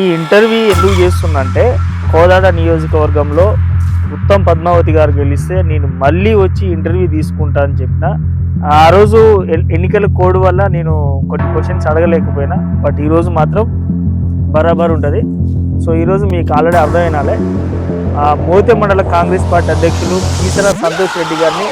ఈ ఇంటర్వ్యూ ఎందుకు చేస్తుందంటే కోదాడ నియోజకవర్గంలో ఉత్తమ్ పద్మావతి గారు గెలిస్తే నేను మళ్ళీ వచ్చి ఇంటర్వ్యూ తీసుకుంటా అని చెప్పిన. ఆ రోజు ఎన్నికల కోడ్ వల్ల నేను కొన్ని క్వశ్చన్స్ అడగలేకపోయినా. బట్ ఈరోజు మాత్రం బరాబర్ ఉంటుంది. సో ఈరోజు మీకు ఆల్రెడీ అర్థమైనాలే. ఆ మోతే మండల కాంగ్రెస్ పార్టీ అధ్యక్షులు కీసర సంతోష్ రెడ్డి గారిని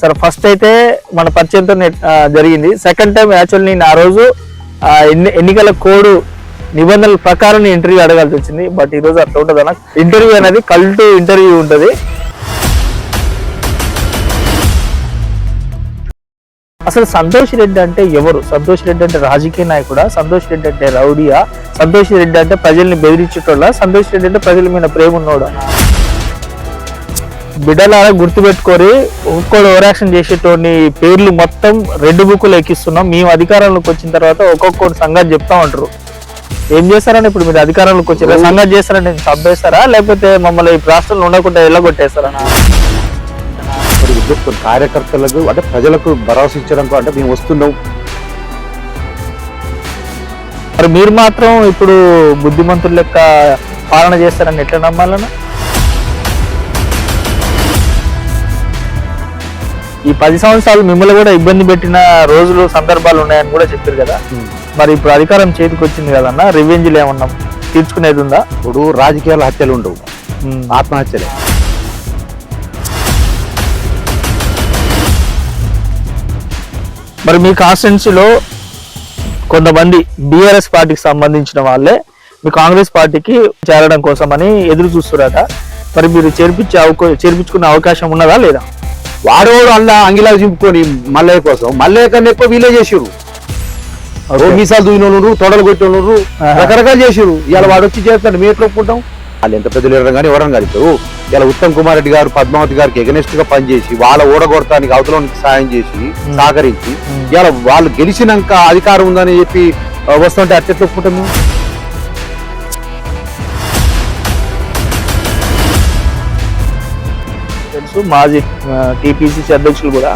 సరే ఫస్ట్ అయితే మన పరిచయంతో జరిగింది. సెకండ్ టైం యాక్చువల్ నేను ఆ రోజు ఎన్ని ఎన్నికల కోడ్ నిబంధనల ప్రకారం నేను ఇంటర్వ్యూ అడగాల్సి వచ్చింది. బట్ ఈ రోజు అట్లా ఉంటుంది అన్న. ఇంటర్వ్యూ అనేది కల్ట్ ఇంటర్వ్యూ ఉంటుంది. అసలు సంతోష్ రెడ్డి అంటే ఎవరు? సంతోష్ రెడ్డి అంటే రాజకీయ నాయకుడా? సంతోష్ రెడ్డి అంటే రౌడియా? సంతోష్ రెడ్డి అంటే ప్రజల్ని బెదిరించేటోళ్ళ? సంతోష్ రెడ్డి అంటే ప్రజల మీద ప్రేమ ఉన్నోడా? బిడ్డలారా గుర్తుపెట్టుకొని ఒక్కొక్కడు ఓరాక్షన్ చేసేటోని పేర్లు మొత్తం రెడ్ బుక్లు ఎక్కిస్తున్నాం. మేము అధికారంలోకి వచ్చిన తర్వాత ఒక్కొక్కటి సంగతి చెప్తా ఉంటారు. ఏం చేస్తారని ఇప్పుడు మీరు అధికారంలోకి వచ్చారా సంగతి చేస్తారని చంపేస్తారా? లేకపోతే మమ్మల్ని ఈ రాష్ట్రంలో ఉండకుండా ఉద్యోగ కార్యకర్తలకు అంటే ప్రజలకు భరోసా ఇచ్చడానికి అంటే మేము వస్తున్నాం. మరి మీరు మాత్రం ఇప్పుడు బుద్ధిమంతుల లెక్క పాలన చేస్తారని ఎట్లా నమ్మాలన్నా? ఈ పది సంవత్సరాలు మిమ్మల్ని కూడా ఇబ్బంది పెట్టిన రోజులు సందర్భాలు ఉన్నాయని కూడా చెప్పారు కదా. మరి ఇప్పుడు అధికారం చేతికి వచ్చింది కదన్నా రివెంజ్లు ఏమన్నా తీర్చుకునేది ఉందా? ఇప్పుడు రాజకీయాల హత్యలు ఉండవు. ఆత్మహత్యలే. మరి మీ కాన్స్టిట్యున్సీలో కొంతమంది బీఆర్ఎస్ పార్టీకి సంబంధించిన వాళ్ళే మీ కాంగ్రెస్ పార్టీకి చేరడం కోసమని ఎదురు చూస్తున్నారట మరి మీరు చేర్పించే అవకా చేర్పించుకునే అవకాశం ఉన్నదా లేదా? వాడేవాడు అల్లా అంగిలాగా చింపుకొని మల్లయ్య కోసం. మల్లయ్య కన్నా ఎక్కువ వీలే చేసిరు ఓ మీసాలు దూయినోళ్ళు తొడలు కొట్టినోళ్ళు. రకరకాలు చేసిరు ఇలా వాడు వచ్చి చేస్తాడు మేము ఎట్లా ఒప్పుకుంటాం? వాళ్ళు ఎంత పెద్దలు ఎరడం కానీ ఎవరం కాదు ఇప్పుడు. ఇలా ఉత్తమ్ కుమార్ రెడ్డి గారు పద్మావతి గారికి ఎగనెస్ట్గా పనిచేసి వాళ్ళ ఓడగొడతానికి అవతలోనికి సాయం చేసి సహకరించి. ఇలా వాళ్ళు గెలిచినాక అధికారం ఉందని చెప్పి వస్తుంటే అట్లా ఎట్లా తెలుసు మాజీ టీపీసీసీ అధ్యక్షులు కూడా.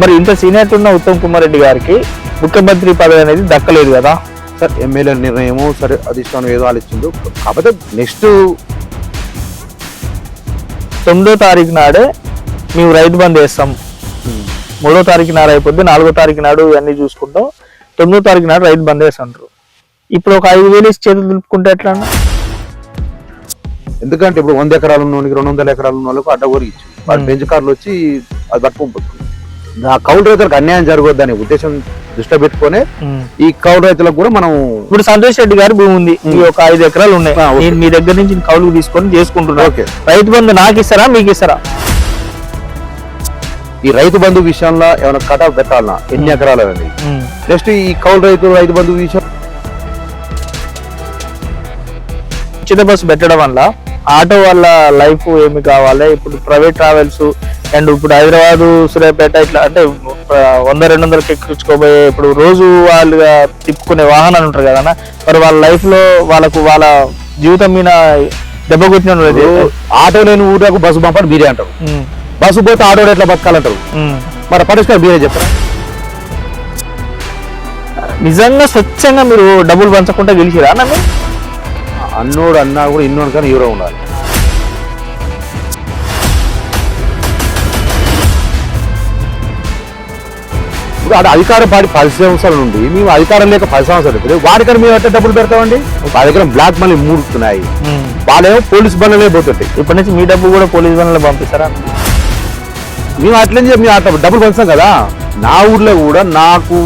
మరి ఇంత సీనియర్ ఉన్న ఉత్తమ్ కుమార్ రెడ్డి గారికి ముఖ్యమంత్రి పదవి అనేది దక్కలేదు కదా. సార్ ఎమ్మెల్యే నిర్ణయము సరే అధిష్టానం ఏదో ఆలోచిందో కాకపోతే నెక్స్ట్ తొమ్మిదో తారీఖు నాడే మేము రైతు బంద్ వేస్తాం మూడో తారీఖు నాడు అయిపోద్ది నాలుగో తారీఖు నాడు ఇవన్నీ చూసుకుంటాం. తొమ్మిదో తారీఖు నాడు రైతు బంద్ వేస్తుంటారు ఇప్పుడు ఒక ఐదు వేలు ఇచ్చి చేతులు దులుపుకుంటే ఎట్లా? ఎందుకంటే ఇప్పుడు వంద ఎకరాలు ఉన్న వాళ్ళకి రెండు వందల ఎకరాలు ఉన్న వాళ్ళకు అడ్డగోరు ఇచ్చు వాళ్ళు Hmm. బెంచ్ కార్లు వచ్చి అది పట్టుకొని పోతుంది ఆ కౌలు రైతులకు అన్యాయం జరగొద్దనే ఉద్దేశం దృష్టిలో పెట్టుకొని ఈ కౌలు రైతులకు కూడా మనం ఇప్పుడు సంతోష్ రెడ్డి గారి భూమి ఉంది. ఈ ఒక ఐదు ఎకరాలు ఉన్నాయి. నేను మీ దగ్గర నుంచి కౌలుకు తీసుకొని చేసుకుంటున్నా. రైతు బంధు నాకు ఇస్తారా మీకు ఇస్తారా? ఈ రైతు బంధు విషయంలో ఏమైనా కటాఫ్ పెట్టాలన్నా ఎన్ని ఎకరాలు అనేది? నెక్స్ట్ ఈ కౌలు రైతు రైతు బంధు విషయం ఉచిత బస్సు పెట్టడం వల్ల ఆటో వాళ్ళ లైఫ్ ఏమి కావాలి? ఇప్పుడు ప్రైవేట్ ట్రావెల్స్ అండ్ ఇప్పుడు హైదరాబాద్ సూర్యాపేట ఇట్లా అంటే వంద రెండు వందలకి ఎక్కించుకోబోయే ఇప్పుడు రోజు వాళ్ళుగా తిప్పుకునే వాహనాలు ఉంటారు కదా మరి వాళ్ళ లైఫ్లో వాళ్ళకు వాళ్ళ జీవితం మీద దెబ్బ కొట్టిన ఆటో లేని ఊరకు బస్సు పంపని మీరే అంటారు. బస్సు పోతే ఆటో ఎట్లా బతకాలంటారు. మరి పరిష్కారం మీరే చెప్తారా? నిజంగా స్వచ్ఛంగా మీరు డబ్బులు పంచకుండా గెలిచిరా మీరు? అన్నోడు అన్నా కూడా ఇన్నోడు కానీ హీరో ఉండాలి. ఇప్పుడు ఆడ అధికారం పాడి పది సంవత్సరాల నుండి మేము అధికారం లేక పది సంవత్సరాలు అవుతుంది వాడికని మేము ఎట్లా డబ్బులు పెడతామండి? మా దగ్గర బ్లాక్ మనీ మూడుతున్నాయి. వాళ్ళేమో పోలీస్ బండ్లనే పోతుంటాయి. ఇప్పటి నుంచి మీ డబ్బు కూడా పోలీస్ బండ్లో పంపిస్తారా? మేము అట్లనే చెప్పి మేము అట్లా డబ్బులు పంచుతాం కదా. నా ఊర్లో కూడా నాకు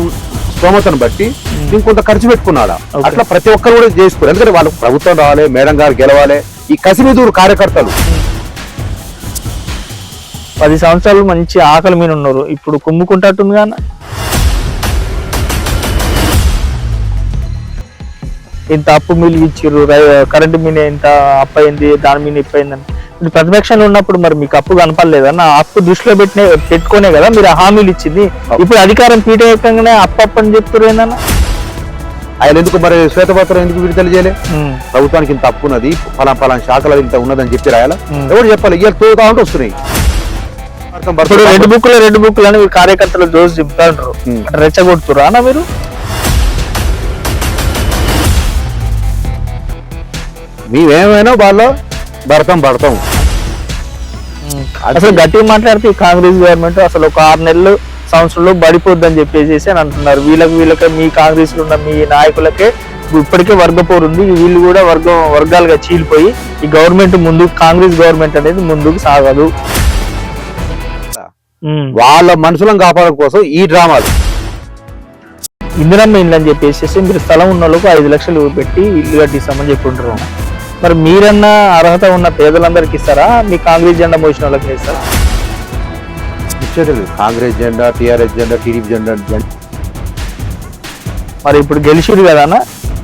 స్తోమతను బట్టి నేను కొంత ఖర్చు పెట్టుకున్నాడా. అట్లా ప్రతి ఒక్కరు కూడా చేసుకోరు. ఎందుకంటే వాళ్ళు ప్రభుత్వం రావాలి మేడం గారు గెలవాలి ఈ కసిమిదూరు కార్యకర్తలు. పది సంవత్సరాలు మంచి ఆకలి మీద ఉన్నారు. ఇప్పుడు కుమ్ముకుంటట్టుంది కానీ. ఇంత అప్పు మీరు ఇచ్చిర్రు కరెంటు మీద ఇంత అప్పు అయింది దాని మీద ఇప్పు అయిందని. మీరు ప్రతిపక్షంలో ఉన్నప్పుడు మరి మీకు అప్పు కనపడలేదన్న అప్పు దృష్టిలో పెట్టినే పెట్టుకునే కదా మీరు హామీలు ఇచ్చింది. ఇప్పుడు అధికారం పీట ఎక్కగానే అప్పు అప్పు అని చెప్తున్నారు ఏందన్న? ఆయన ఎందుకు మరి శ్వేతపత్రం ఎందుకు విడుదల చేయలే? ప్రభుత్వానికి ఇంత అప్పు ఉన్నది ఫలాం ఫలాం శాఖలో ఇంత ఉన్నదని చెప్పి రాయాలా. ఎవరు చెప్పాలి? ఇవాళ తోతా ఉంటే వస్తున్నాయి. రెడ్ బుక్లు రెడ్ బుక్లు అని కార్యకర్తలు ఉమ్. అంటే రెచ్చగొడుతురా అన్న మీరు? మేమేమైనా వాళ్ళ భరతం పడతాం అసలు గట్టిగా మాట్లాడితే ఈ కాంగ్రెస్ గవర్నమెంట్ అసలు ఒక ఆరు నెలలు సంవత్సరంలో పడిపోద్దని చెప్పేసి అని అంటున్నారు. వీళ్ళకి వీళ్ళకే మీ కాంగ్రెస్లో ఉన్న మీ నాయకులకే ఇప్పటికే వర్గపోరు ఉంది. వీళ్ళు కూడా వర్గం వర్గాలుగా చీలిపోయి ఈ గవర్నమెంట్ ముందు కాంగ్రెస్ గవర్నమెంట్ అనేది ముందుకు సాగదు. వాళ్ళ మనుషులను కాపాడడం కోసం ఈ డ్రామాలు. ఇందిరమ్మ ఇల్లు అని చెప్పేసి మీరు స్థలం ఉన్న వాళ్ళకు ఐదు లక్షలు పెట్టి ఇల్లు కట్టిస్తామని చెప్పుకుంటారు మరి మీరన్నా అర్హత ఉన్న పేదలందరికి ఇస్తారా? మీ కాంగ్రెస్ జెండా మోసిన వాళ్ళకి ఇస్తారా? ఇచ్చేది. కాంగ్రెస్ జెండా టిఆర్ఎస్ జెండా టీడీపీ జెండా మరి ఇప్పుడు గెలిచిరు కదా అన్న?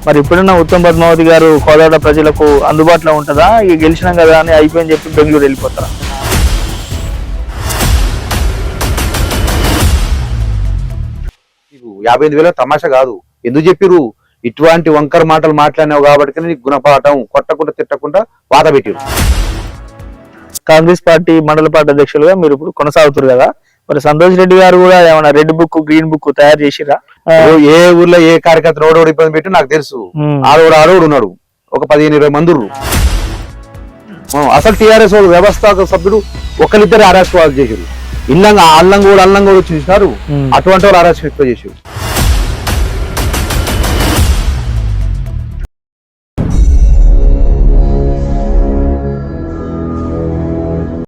మరి ఇప్పుడున్న ఉత్తమ్ పద్మావతి గారు కోదాడ ప్రజలకు అందుబాటులో ఉంటుందా? ఇక గెలిచినాం కదా అని అయిపోయింది చెప్పి బెంగళూరు వెళ్ళిపోతారా? యాభై ఎనిమిది వేల తమాషా కాదు. ఎందుకు చెప్పిరు ఇటువంటి వంకర మాటలు మాట్లాడినావు కాబట్టి నీకు గుణపాఠం కొట్టకుండా తిట్టకుండా బాధ పెట్టిరు. కాంగ్రెస్ పార్టీ మండల పార్టీ అధ్యక్షులుగా మీరు ఇప్పుడు కొనసాగుతారు కదా. మరి సంతోష్ రెడ్డి గారు కూడా ఏమైనా రెడ్ బుక్ గ్రీన్ బుక్ తయారు చేసిరా? ఏ ఊర్లో ఏ కార్యకర్త ఓడోడు ఇబ్బంది పెట్టి నాకు తెలుసు. ఆడోడు ఆడోడు ఉన్నాడు ఒక పదిహేను ఇరవై మంది అసలు టిఆర్ఎస్ వాడు వ్యవస్థాపక సభ్యుడు ఒకరిద్దరు అరెస్ట్ వాళ్ళు చేశారు ఇల్లంగా అల్లం కూడా అల్లం కూడా చూసినారు. అటువంటి వాళ్ళు అరెస్ట్ ఎక్కువ చేశారు